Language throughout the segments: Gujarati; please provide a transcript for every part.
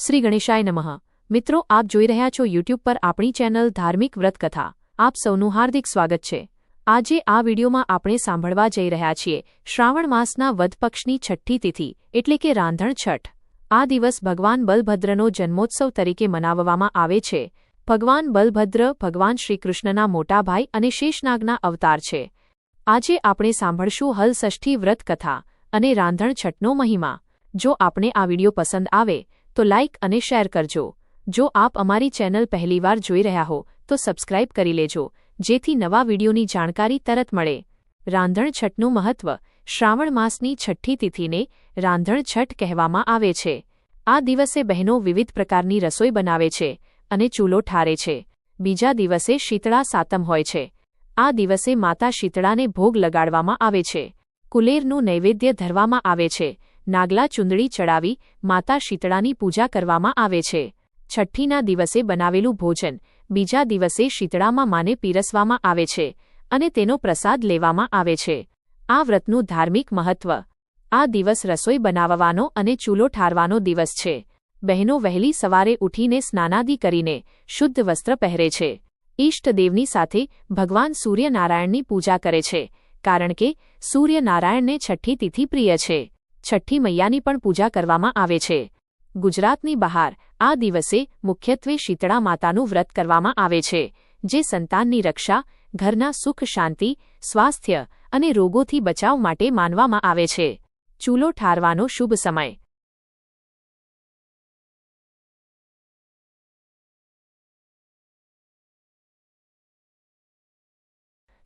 શ્રી ગણેશાય નમઃ. મિત્રો, આપ જોઈ રહ્યા છો યુટ્યુબ પર આપણી ચેનલ ધાર્મિક વ્રતકથા. આપ સૌનું હાર્દિક સ્વાગત છે. આજે આ વિડીયોમાં આપણે સાંભળવા જઈ રહ્યા છીએ શ્રાવણ માસના વધપક્ષની છઠ્ઠી તિથિ, એટલે કે રાંધણ છઠ. આ દિવસ ભગવાન બલભદ્રનો જન્મોત્સવ તરીકે મનાવવામાં આવે છે. ભગવાન બલભદ્ર ભગવાન શ્રીકૃષ્ણના મોટા ભાઈ અને શેષનાગના અવતાર છે. આજે આપણે સાંભળશું હલષષ્ઠી વ્રત કથા અને રાંધણ છઠનો મહિમા. જો આપણે આ વીડિયો પસંદ આવે તો લાઇક અને શેર કરજો. જો આપ અમારી ચેનલ પહેલીવાર જોઈ રહ્યા હો, તો સબસ્ક્રાઇબ કરી લેજો, જેથી નવા વિડીયોની જાણકારી તરત મળે. રાંધણ છઠનું મહત્વ, શ્રાવણ માસની છઠ્ઠી તિથિને રાંધણ છઠ કહેવામાં આવે છે. આ દિવસે બહેનો વિવિધ પ્રકારની રસોઈ બનાવે છે અને ચૂલો ઠારે છે. બીજા દિવસે શીતળા સાતમ હોય છે. આ દિવસે માતા શીતળાને ભોગ લગાડવામાં આવે છે. કુલેરનું નૈવેદ્ય ધરવામાં આવે છે. નાગલા ચુંદડી ચડાવી માતા શીતળાની પૂજા કરવામાં આવે છે. છઠ્ઠીના દિવસે બનાવેલું ભોજન બીજા દિવસે શીતળામાં માને પીરસવામાં આવે છે અને તેનો પ્રસાદ લેવામાં આવે છે. આ વ્રતનું ધાર્મિક મહત્વ. આ દિવસ રસોઈ બનાવવાનો અને ચૂલો ઠારવાનો દિવસ છે. બહેનો વહેલી સવારે ઉઠીને સ્નાનાદિ કરીને શુદ્ધ વસ્ત્ર પહેરે છે. ઈષ્ટદેવની સાથે ભગવાન સૂર્યનારાયણની પૂજા કરે છે, કારણ કે સૂર્યનારાયણને છઠ્ઠી તિથિ પ્રિય છે. છઠ્ઠી મૈયાની પણ પૂજા કરવામાં આવે છે. ગુજરાતની બહાર, આ દિવસે મુખ્યત્વે શીતળા માતાનું વ્રત કરવામાં આવે છે, જે સંતાનની રક્ષા, ઘરના સુખ શાંતિ, સ્વાસ્થ્ય અને રોગોથી બચાવ માટે માનવામાં આવે છે. ચૂલો ઠારવાનો શુભ સમય.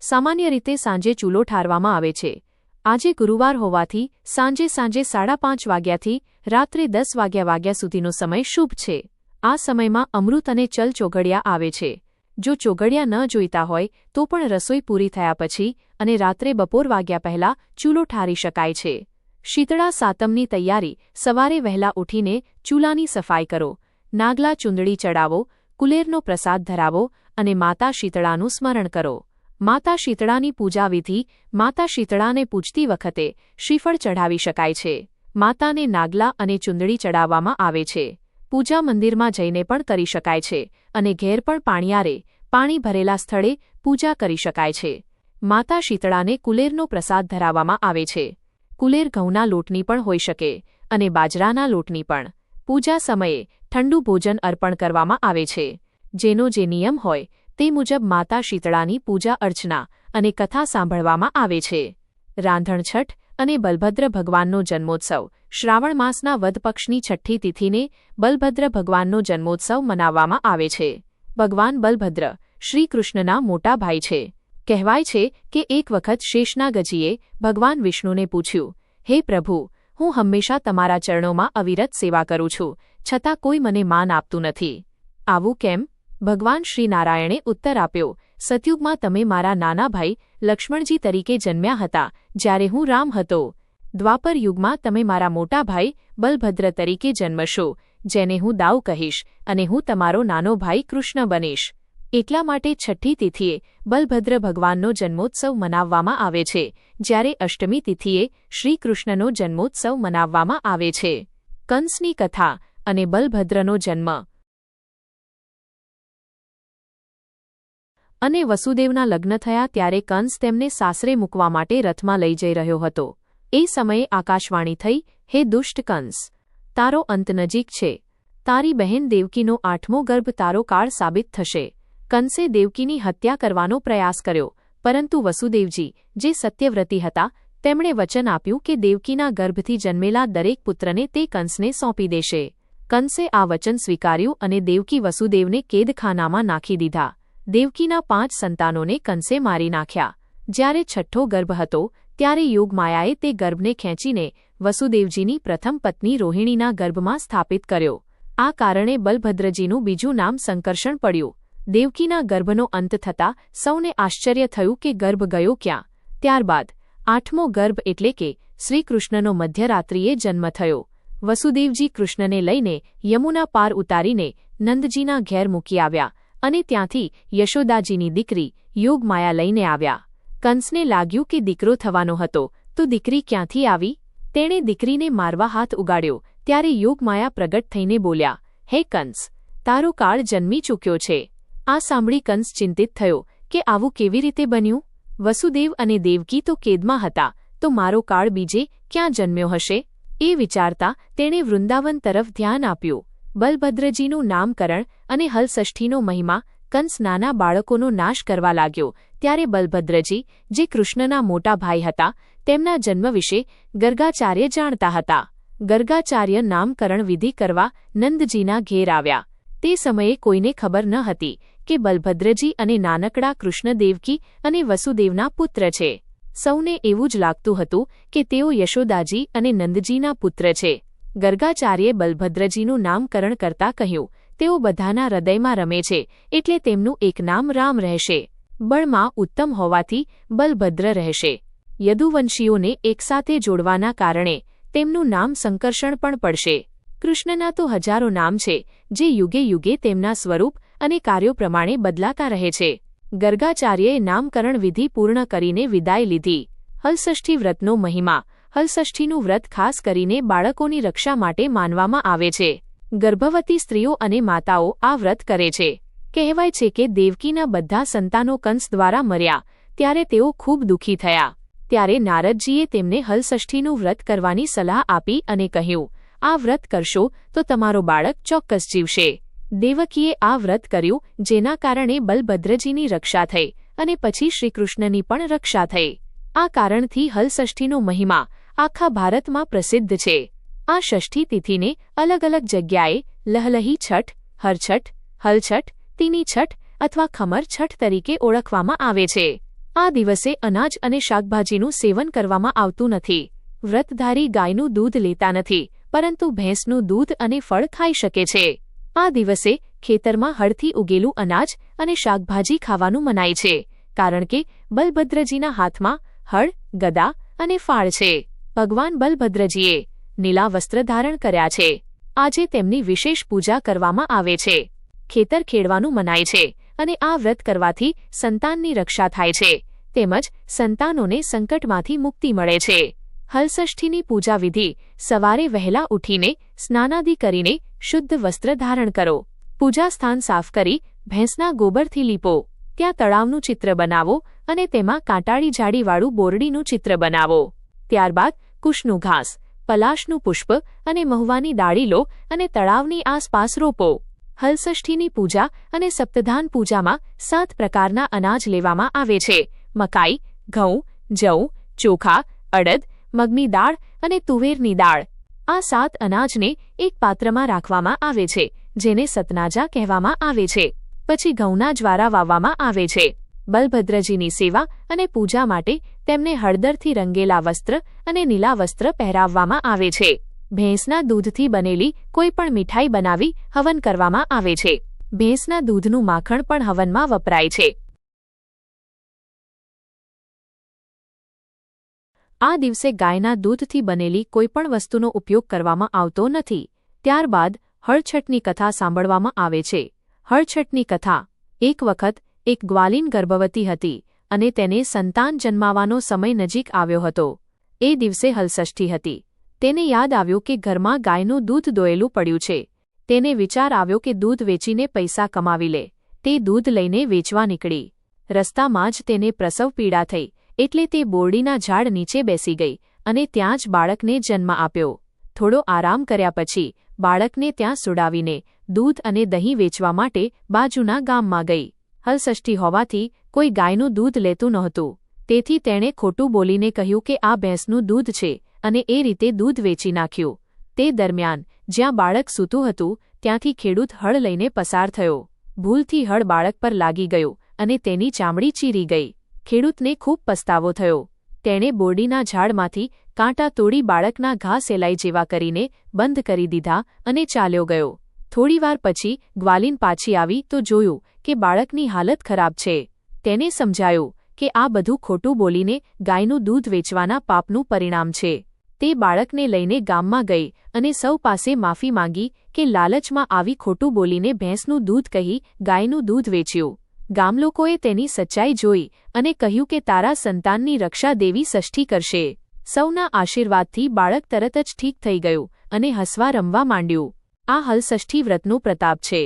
સામાન્ય રીતે સાંજે ચૂલો ઠારવામાં આવે છે. આજે ગુરુવાર હોવાથી સાંજે સાંજે સાડા પાંચ વાગ્યાથી રાત્રે દસ વાગ્યા વાગ્યા સુધીનો સમય શુભ છે. આ સમયમાં અમૃત અને ચલ ચોઘડિયા આવે છે. જો ચોઘડિયા ન જોઈતા હોય, તો પણ રસોઈ પૂરી થયા પછી અને રાત્રે બપોર વાગ્યા પહેલા ચૂલો ઠારી શકાય છે. શીતળા સાતમની તૈયારી, સવારે વહેલા ઉઠીને ચૂલાની સફાઈ કરો. નાગલા ચૂંદડી ચડાવો, કુલેરનો પ્રસાદ ધરાવો અને માતા શીતળાનું સ્મરણ કરો. માતા શીતળાની પૂજા વિધિ માતા શીતળાને પૂજતી વખતે શ્રીફળ ચઢાવી શકાય છે. માતાને નાગલા અને ચુંદડી ચડાવવામાં આવે છે. પૂજા મંદિરમાં જઈને પણ કરી શકાય છે અને ઘેર પણ પાણીયારે, પાણી ભરેલા સ્થળે પૂજા કરી શકાય છે. માતા શીતળાને કુલેરનો પ્રસાદ ધરાવવામાં આવે છે. કુલેર ઘઉંના લોટની પણ હોઈ શકે અને બાજરાના લોટની પણ. પૂજા સમયે ઠંડુ ભોજન અર્પણ કરવામાં આવે છે. જેનો જે નિયમ હોય તે મુજબ માતા શીતળાની પૂજા અર્ચના અને કથા સાંભળવામાં આવે છે. રાંધણછઠ અને બલભદ્ર ભગવાનનો જન્મોત્સવ શ્રાવણ માસના વધપક્ષની છઠ્ઠી તિથિને બલભદ્ર ભગવાનનો જન્મોત્સવ મનાવવામાં આવે છે. ભગવાન બલભદ્ર શ્રીકૃષ્ણના મોટા ભાઈ છે. કહેવાય છે કે એક વખત શેષનાગજીએ ભગવાન વિષ્ણુને પૂછ્યું, હે પ્રભુ, હું હંમેશા તમારા ચરણોમાં અવિરત સેવા કરું છું, છતાં કોઈ મને માન આપતું નથી. આવું કેમ? ભગવાન શ્રી નારાયણે ઉત્તર આપ્યો, સતયુગમાં તમે મારા નાના ભાઈ લક્ષ્મણજી તરીકે જન્મ્યા હતા, જ્યારે હું રામ હતો. દ્વાપર યુગમાં તમે મારા મોટા ભાઈ બલભદ્ર તરીકે જન્મશો, જેને હું દાવ કહીશ અને હું તમારો નાનો ભાઈ કૃષ્ણ બનીશ. એટલા માટે છઠ્ઠી તિથિએ બલભદ્ર ભગવાનનો જન્મોત્સવ મનાવવામાં આવે છે, જ્યારે અષ્ટમી તિથિએ શ્રીકૃષ્ણનો જન્મોત્સવ મનાવવામાં આવે છે. કંસની કથા અને બલભદ્રનો જન્મ અને વસુદેવના લગ્ન થયા ત્યારે કંસ તેમને સાસરે મૂકવા માટે રથમાં લઈ જઈ રહ્યો હતો. એ સમયે આકાશવાણી થઈ, હે દુષ્ટ કંસ, તારો અંત નજીક છે. તારી બહેન દેવકીનો આઠમો ગર્ભ તારો કાળ સાબિત થશે. કંસે દેવકીની હત્યા કરવાનો પ્રયાસ કર્યો, પરંતુ વસુદેવજી, જે સત્યવ્રતી હતા, તેમણે વચન આપ્યું કે દેવકીના ગર્ભથી જન્મેલા દરેક પુત્રને તે કંસને સોંપી દેશે. કંસે આ વચન સ્વીકાર્યું અને દેવકી વસુદેવને કેદખાનામાં નાખી દીધા. દેવકીના પાંચ સંતાનોને કંસે મારી નાખ્યા. જ્યારે છઠ્ઠો ગર્ભ હતો, ત્યારે યોગમાયાએ તે ગર્ભને ખેંચીને વસુદેવજીની પ્રથમ પત્ની રોહિણીના ગર્ભમાં સ્થાપિત કર્યો. આ કારણે બલભદ્રજીનું બીજું નામ સંકર્ષણ પડ્યું. દેવકીના ગર્ભનો અંત થતાં સૌને આશ્ચર્ય થયું કે ગર્ભ ગયો ક્યાં. ત્યારબાદ, આઠમો ગર્ભ એટલે કે શ્રીકૃષ્ણનો મધ્યરાત્રિએ જન્મ થયો. વસુદેવજી કૃષ્ણને લઈને યમુના પાર ઉતારીને નંદજીના ઘેર મૂકી આવ્યા. અને ત્યાંથી યશોદાજીની દીકરી યોગમાયા લઈને આવ્યા. કંસને લાગ્યું કે દીકરો થવાનો હતો. તો દીકરી ક્યાંથી આવી? તેણે દીકરીને મારવા હાથ ઉગાડ્યો. ત્યારે યોગમાયા પ્રગટ થઈને બોલ્યા, હે કંસ, તારો કાળ જન્મી ચૂક્યો છે. આ સાંભળી કંસ ચિંતિત થયો કે આવું કેવી રીતે બન્યું? વસુદેવ અને દેવકી તો કેદમાં હતા. તો મારો કાળ બીજે ક્યાં જન્મ્યો હશે? એ વિચારતા તેણે વૃંદાવન તરફ ધ્યાન આપ્યું. બલભદ્રજીનું નામકરણ અને હલષષ્ઠીનો મહિમા કંસ નાના બાળકોનો નાશ કરવા લાગ્યો, ત્યારે બલભદ્રજી, જે કૃષ્ણના મોટા ભાઈ હતા, તેમના જન્મ વિશે ગર્ગાચાર્ય જાણતા હતા. ગર્ગાચાર્ય નામકરણ વિધિ કરવા નંદજીના ઘેર આવ્યા. તે સમયે કોઈને ખબર ન હતી કે બલભદ્રજી અને નાનકડા કૃષ્ણદેવકી અને વસુદેવના પુત્ર છે. સૌને એવું જ લાગતું હતું કે તેઓ યશોદાજી અને નંદજીના પુત્ર છે. ગર્ગાચાર્યે બલભદ્રજીનું નામકરણ કરતા કહ્યું, તેઓ બધાના હૃદયમાં રમે છે, એટલે તેમનું એક નામ રામ રહેશે. બળમાં ઉત્તમ હોવાથી બલભદ્ર રહેશે. યદુવંશીઓને એકસાથે જોડવાના કારણે તેમનું નામ સંકર્ષણ પણ પડશે. કૃષ્ણના તો હજારો નામ છે, જે યુગે યુગે તેમના સ્વરૂપ અને કાર્યો પ્રમાણે બદલાતા રહે છે. ગર્ગાચાર્યએ નામકરણ વિધિ પૂર્ણ કરીને વિદાય લીધી. હલષષ્ઠી વ્રતનો મહિમા હલષષ્ઠીનું વ્રત ખાસ કરીને બાળકોની રક્ષા માટે માનવામાં આવે છે. ગર્ભવતી સ્ત્રીઓ અને માતાઓ આ વ્રત કરે છે. કહેવાય છે કે દેવકીના બધા સંતાનો કંસ દ્વારા મર્યા, ત્યારે તેઓ ખૂબ દુઃખી થયા. ત્યારે નારદજીએ તેમને હલષષ્ઠીનું વ્રત કરવાની સલાહ આપી અને કહ્યું, આ વ્રત કરશો તો તમારો બાળક ચોક્કસ જીવશે. દેવકીએ આ વ્રત કર્યું, જેના કારણે બલભદ્રજીની રક્ષા થઈ અને પછી શ્રીકૃષ્ણની પણ રક્ષા થઈ. આ કારણથી હલષષ્ઠીનો મહિમા આખા ભારતમાં પ્રસિદ્ધ છે. આ ષષ્ઠી તિથિને અલગ અલગ જગ્યાએ લહલહી છઠ, હરછઠ, હલછઠ, તીની છઠ અથવા ખમર છઠ તરીકે ઓળખવામાં આવે છે. આ દિવસે અનાજ અને શાકભાજીનું સેવન કરવામાં આવતું નથી. વ્રતધારી ગાયનું દૂધ લેતા નથી, પરંતુ ભેંસનું દૂધ અને ફળ ખાઈ શકે છે. આ દિવસે ખેતરમાં હળથી ઉગેલું અનાજ અને શાકભાજી ખાવાનું મનાય છે, કારણ કે બલભદ્રજીના હાથમાં હળ, ગદા અને ફાળ છે. ભગવાન બલભદ્રજીએ નીલા વસ્ત્ર ધારણ કર્યા છે. આજે તેમની વિશેષ પૂજા કરવામાં આવે છે. ખેતર ખેડવાનું મનાય છે અને આ વ્રત કરવાથી સંતાનની રક્ષા થાય છે. તેમજ સંતાનોને સંકટમાંથી મુક્તિ મળે છે. હલષષ્ઠીની પૂજા વિધિ સવારે વહેલા ઉઠીને સ્નાનાદિ કરીને શુદ્ધ વસ્ત્ર ધારણ કરો. પૂજા સ્થાન સાફ કરી ભેંસના ગોબરથી લીપો. ત્યાં તળાવનું ચિત્ર બનાવો અને તેમાં કાંટાળી જાડીવાળું બોરડીનું ચિત્ર બનાવો. ત્યારબાદ કુશનું ઘાસ, પલાશનું પુષ્પ અને મહુવાની ડાળી લો અને તળાવની આસપાસ રોપો. હલષષ્ઠીની પૂજા અને સપ્તધાન પૂજામાં સાત પ્રકારના અનાજ લેવામાં આવે છે. મકાઈ, ઘઉં, જવ, ચોખા, અડદ, મગની દાળ અને તુવેરની દાળ. આ સાત અનાજને એક પાત્રમાં રાખવામાં આવે છે, જેને સતનાજા કહેવામાં આવે છે. પછી ઘઉંના જ્વારા વાવવામાં આવે છે. બલભદ્રજીની સેવા અને પૂજા માટે તેમને હળદરથી રંગેલા વસ્ત્ર અને નીલા વસ્ત્ર પહેરાવવામાં આવે છે. ભેંસના દૂધથી બનેલી કોઈ પણ મીઠાઈ બનાવી હવન કરવામાં આવે છે. ભેંસના દૂધનું માખણ પણ હવનમાં વપરાય છે. આ દિવસે ગાયના દૂધથી બનેલી કોઈપણ વસ્તુનો ઉપયોગ કરવામાં આવતો નથી. ત્યારબાદ હળછટની કથા સાંભળવામાં આવે છે. હળછટની કથા. એક વખત એક ગ્વાલિન ગર્ભવતી હતી અને તેને સંતાન જન્માવાનો સમય નજીક આવ્યો હતો. એ દિવસે હલષષ્ઠી હતી. તેને યાદ આવ્યું કે ઘરમાં ગાયનું દૂધ દોયેલું પડ્યું છે. તેને વિચાર આવ્યો કે દૂધ વેચીને પૈસા કમાવી લે. તે દૂધ લઈને વેચવા નીકળી. રસ્તામાં જ તેને પ્રસવ પીડા થઈ, એટલે તે બોરડીના ઝાડ નીચે બેસી ગઈ અને ત્યાં જ બાળકને જન્મ આપ્યો. થોડો આરામ કર્યા પછી, બાળકને ત્યાં સુડાવીને દૂધ અને દહીં વેચવા માટે બાજુના ગામમાં ગઈ. હલષષ્ઠી હોવાથી કોઈ ગાયનું દૂધ લેતું નહોતું. તેથી તેણે ખોટું બોલીને કહ્યું કે આ ભેંસનું દૂધ છે અને એ રીતે દૂધ વેચી નાખ્યું. તે દરમિયાન જ્યાં બાળક સૂતું હતું, ત્યાંથી ખેડૂત હળ લઈને પસાર થયો. ભૂલથી હળ બાળક પર લાગી ગયો અને તેની ચામડી ચીરી ગઈ. ખેડૂતને ખૂબ પસ્તાવો થયો. તેણે બોરડીના ઝાડમાંથી કાંટા તોડી બાળકના ઘા સેલાઈ જેવા કરીને બંધ કરી દીધા અને ચાલ્યો ગયો. થોડીવાર પછી ગ્વાલિન પાછી આવી તો જોયું કે બાળકની હાલત ખરાબ છે. તેને સમજાયું કે આ બધું ખોટું બોલીને ગાયનું દૂધ વેચવાના પાપનું પરિણામ છે. તે બાળકને લઈને ગામમાં ગઈ અને સૌ પાસે માફી માંગી કે લાલચમાં આવી ખોટું બોલીને ભેંસનું દૂધ કહી ગાયનું દૂધ વેચ્યું. ગામલોકોએ તેની સચ્ચાઈ જોઈ અને કહ્યું કે તારા સંતાનની રક્ષા દેવી ષષ્ઠી કરશે. સૌના આશીર્વાદથી બાળક તરત જ ઠીક થઈ ગયું અને હસવા રમવા માંડ્યું. આ હલષષ્ઠી વ્રતનો પ્રતાપ છે.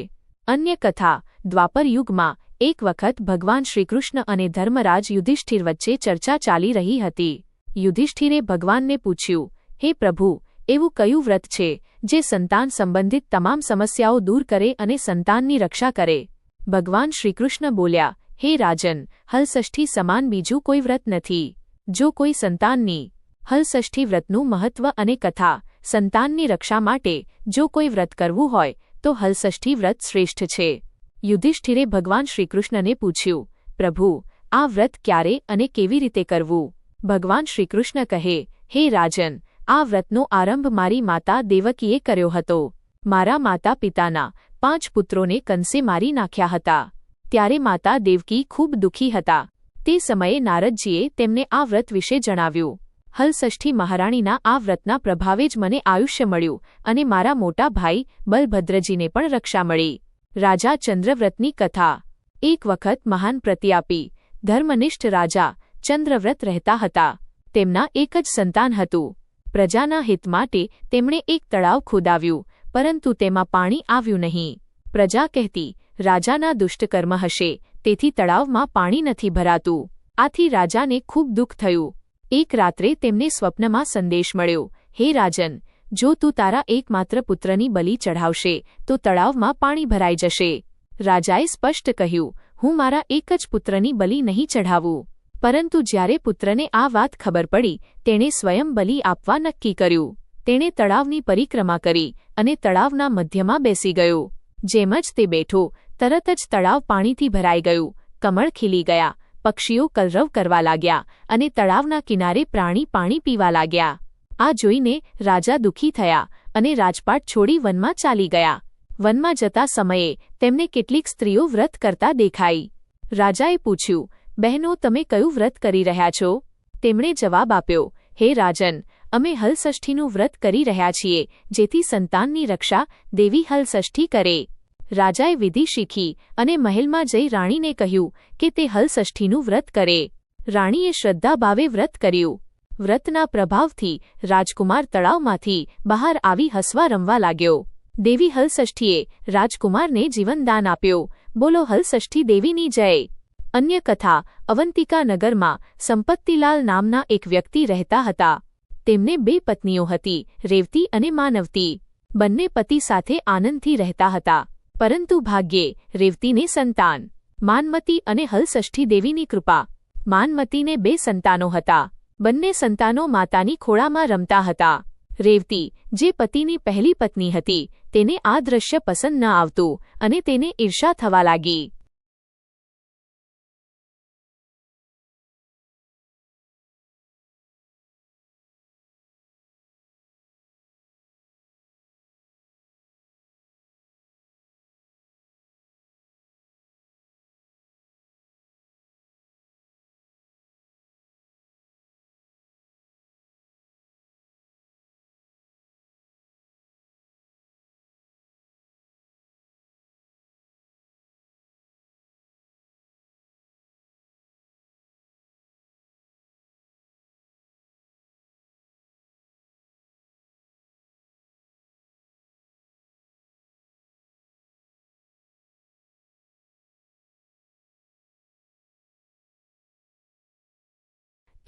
અન્ય કથા દ્વાપર યુગમાં એક વખત ભગવાન શ્રીકૃષ્ણ અને ધર્મરાજ યુધિષ્ઠિર વચ્ચે ચર્ચા ચાલી રહી હતી. યુધિષ્ઠિરે ભગવાનને પૂછ્યું, હે પ્રભુ, એવું કયું વ્રત છે, જે સંતાન સંબંધિત તમામ સમસ્યાઓ દૂર કરે અને સંતાનની રક્ષા કરે? ભગવાન શ્રીકૃષ્ણ બોલ્યા, હે રાજન હલષષ્ઠી સમાન બીજું કોઈ વ્રત નથી. જો કોઈ સંતાનની હલષષ્ઠી વ્રતનું મહત્વ અને કથા સંતાનની રક્ષા માટે જો કોઈ વ્રત કરવું હોય, તો હલષષ્ઠી વ્રત શ્રેષ્ઠ છે. યુધિષ્ઠિરે ભગવાન શ્રીકૃષ્ણને પૂછ્યું, પ્રભુ, આ વ્રત ક્યારે અને કેવી રીતે કરવું? ભગવાન શ્રીકૃષ્ણ કહે, હે રાજન, આ વ્રતનો આરંભ મારી માતા દેવકીએ કર્યો હતો. મારા માતા પિતાના પાંચ પુત્રોને કંસે મારી નાખ્યા હતા. ત્યારે માતા દેવકી ખૂબ દુઃખી હતા. તે સમયે નારદજીએ તેમને આ વ્રત વિશે જણાવ્યું. હલષષ્ઠી મહારાણીના આ વ્રતના પ્રભાવે જ મને આયુષ્ય મળ્યું અને મારા મોટા ભાઈ બલભદ્રજીને પણ રક્ષા મળી. રાજા ચંદ્રવ્રતની કથા. એક વખત મહાન પ્રત્યાપી, ધર્મનિષ્ઠ રાજા ચંદ્રવ્રત રહેતા હતા. તેમના એક જ સંતાન હતું. પ્રજાના હિત માટે તેમણે એક તળાવ ખોદાવ્યું, પરંતુ તેમાં પાણી આવ્યું નહીં. પ્રજા કહેતી, રાજાના દુષ્ટકર્મ હશે, તેથી તળાવમાં પાણી નથી ભરાતું. આથી રાજાને ખૂબ દુઃખ થયું. એક રાત્રે તેમને સ્વપ્નમાં સંદેશ મળ્યો, હે રાજન જો તું તારા એકમાત્ર પુત્રની બલિ ચઢાવશે, તો તળાવમાં પાણી ભરાઈ જશે. રાજાએ સ્પષ્ટ કહ્યું, હું મારા એક જ પુત્રની બલિ નહીં ચઢાવું. પરંતુ જ્યારે પુત્રને આ વાત ખબર પડી, તેણે સ્વયં બલિ આપવા નક્કી કર્યું. તેણે તળાવની પરિક્રમા કરી અને તળાવના મધ્યમાં બેસી ગયો. જેમ જ તે બેઠો, તરત જ તળાવ પાણીથી ભરાઈ ગયું. કમળ ખીલી ગયા, પક્ષીઓ કલરવ કરવા લાગ્યા અને તળાવના કિનારે પ્રાણી પાણી પીવા લાગ્યા. આ જોઈને રાજા દુઃખી થયા અને રાજપાટ છોડી વનમાં ચાલી ગયા. વનમાં જતા સમયે તેમને કેટલીક સ્ત્રીઓ વ્રત કરતા દેખાઈ. રાજાએ પૂછ્યું, બહેનો, તમે કયું વ્રત કરી રહ્યા છો? તેમણે જવાબ આપ્યો, હે રાજન, અમે હલષષ્ઠીનું વ્રત કરી રહ્યા છીએ, જેથી સંતાનની રક્ષા દેવી હલષષ્ઠી કરે. રાજાએ વિધિ શીખી અને મહેલમાં જઈ રાણીને કહ્યું કે તે હલષષ્ઠીનું વ્રત કરે. રાણીએ શ્રદ્ધાભાવે વ્રત કર્યું. વ્રતના પ્રભાવથી રાજકુમાર તળાવમાંથી બહાર આવી હસવા રમવા લાગ્યો. દેવી હલષષ્ઠીએ રાજકુમારને જીવનદાન આપ્યો. બોલો હલષષ્ઠી દેવીની જય. અન્ય કથા, અવંતિકા નગરમાં સંપત્તિલાલ નામના એક વ્યક્તિ રહેતા હતા. તેમને બે પત્નીઓ હતી, રેવતી અને માનવતી. બંને પતિ સાથે આનંદથી રહેતા હતા. પરંતુ ભાગ્યે રેવતીને સંતાન. માનમતી અને હલષષ્ઠી દેવીની કૃપા. માનમતીને બે સંતાનો હતા. બંને સંતાનો માતાની ખોળામાં રમતા હતા. રેવતી, જે પતિની પહેલી પત્ની હતી, તેને આ દ્રશ્ય પસંદ ન આવતું અને તેને ઈર્ષા થવા લાગી.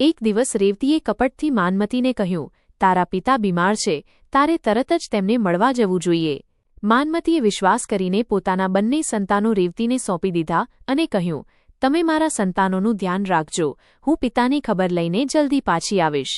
એક દિવસ રેવતીએ કપટથી માનમતીને કહ્યું, તારા પિતા બીમાર છે, તારે તરત જ તેમને મળવા જવું જોઈએ. માનમતીએ વિશ્વાસ કરીને પોતાના બંને સંતાનો રેવતીને સોંપી દીધા અને કહ્યું, તમે મારા સંતાનોનું ધ્યાન રાખજો, હું પિતાની ખબર લઈને જલ્દી પાછી આવીશ.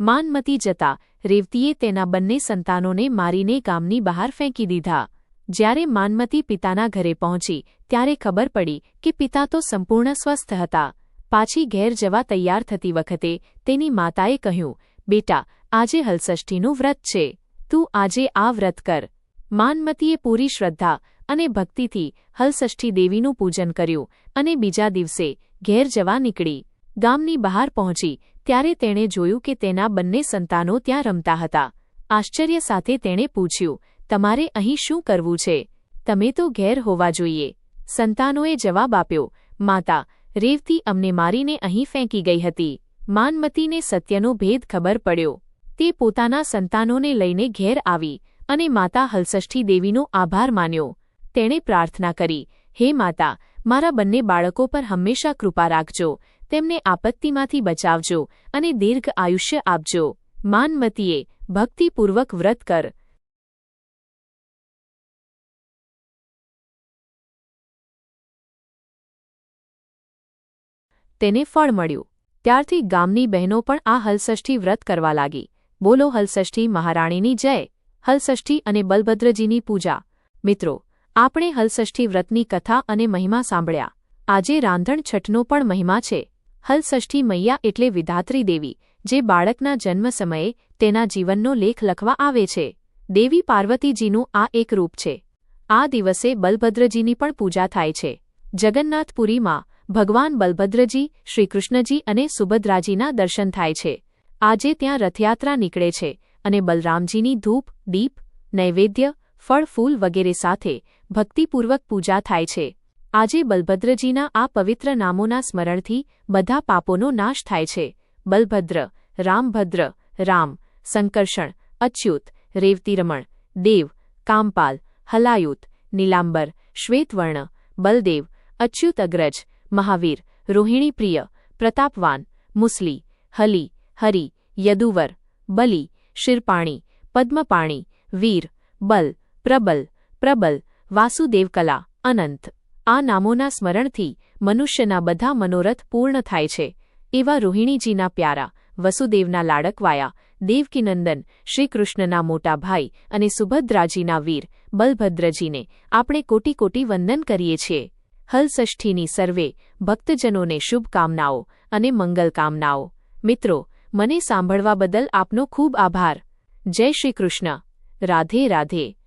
માનમતી જતા રેવતીએ તેના બંને સંતાનોને મારીને ગામની બહાર ફેંકી દીધા. જ્યારે માનમતી પિતાના ઘરે પહોંચી, ત્યારે ખબર પડી કે પિતા તો સંપૂર્ણ સ્વસ્થ હતા. પાછી ઘેર જવા તૈયાર થતી વખતે તેની માતાએ કહ્યું, બેટા, આજે હલષષ્ઠીનું વ્રત છે. તું આજે આ વ્રત કર. માનમતીએ પૂરી શ્રદ્ધા અને ભક્તિથી હલષષ્ઠી દેવીનું પૂજન કર્યું અને બીજા દિવસે ઘેર જવા નીકળી. ગામની બહાર પહોંચી ત્યારે તેણે જોયું કે તેના બંને સંતાનો ત્યાં રમતા હતા. આશ્ચર્ય સાથે તેણે પૂછ્યું, તમારે અહીં શું કરવું છે? તમે તો ઘેર હોવા જોઈએ. સંતાનોએ જવાબ આપ્યો, માતા રેવતી અમને મારીને અહીં ફેંકી ગઈ હતી. માનમતીને સત્યનો ભેદ ખબર પડ્યો. તે પોતાના સંતાનોને લઈને ઘેર આવી અને માતા હલષષ્ઠી દેવીનો આભાર માન્યો. તેણે પ્રાર્થના કરી, હે માતા, મારા બંને બાળકો પર હંમેશા કૃપા રાખજો. તેમને આપત્તિમાંથી બચાવજો અને દીર્ઘ આયુષ્ય આપજો. માનમતીએ ભક્તિપૂર્વક વ્રત કર. તેને ફળ મળ્યું. ત્યારથી ગામની બહેનો પણ આ હલષષ્ઠી વ્રત કરવા લાગી. બોલો હલષષ્ઠી મહારાણીની જય. હલષષ્ઠી અને બલભદ્રજીની પૂજા. મિત્રો, આપણે હલષષ્ઠી વ્રતની કથા અને મહિમા સાંભળ્યા. આજે રાંધણ છઠનો પણ મહિમા છે. હલષષ્ઠી મૈયા એટલે વિધાત્રી દેવી, જે બાળકના જન્મ સમયે તેના જીવનનો લેખ લખવા આવે છે. દેવી પાર્વતીજીનું આ એક રૂપ છે. આ દિવસે બલભદ્રજીની પણ પૂજા થાય છે. જગન્નાથપુરીમાં ભગવાન બલભદ્રજી, શ્રીકૃષ્ણજી અને સુભદ્રાજીના દર્શન થાય છે. આજે ત્યાં રથયાત્રા નીકળે છે અને બલરામજીની ધૂપ, દીપ, નૈવેદ્ય, ફળ, ફૂલ વગેરે સાથે ભક્તિપૂર્વક પૂજા થાય છે. આજે બલભદ્રજીના આ પવિત્ર નામોના સ્મરણથી બધા પાપોનો નાશ થાય છે. બલભદ્ર, રામભદ્ર, રામ, સંકર્ષણ, અચ્યુત, રેવતીરમણ, દેવ, કામપાલ, હલાયુત, નીલાંબર, શ્વેતવર્ણ, બલદેવ, અચ્યુત અગ્રજ મહાવીર, રોહિણી પ્રિય, પ્રતાપવાન, મુસલી, હલી, હરિ, યદુવર, બલી, શિરપાણી, પદ્મપાણી, વીર, બલ, પ્રબલ પ્રબલ વાસુદેવકલા અનંત. આ નામોના સ્મરણથી મનુષ્યના બધા મનોરથ પૂર્ણ થાય છે. એવા રોહિણીજીના પ્યારા, વસુદેવના લાડકવાયા, દેવકીનંદન, શ્રીકૃષ્ણના મોટા ભાઈ અને સુભદ્રાજીના વીર, બલભદ્રજીને આપણે કોટી કોટી વંદન કરીએ છીએ. હલષષ્ઠીની સર્વે, ભક્તજનોને શુભકામનાઓ અને મંગલકામનાઓ મિત્રો, મને સાંભળવા બદલ આપનો ખૂબ આભાર. જય શ્રી કૃષ્ણ. રાધે રાધે.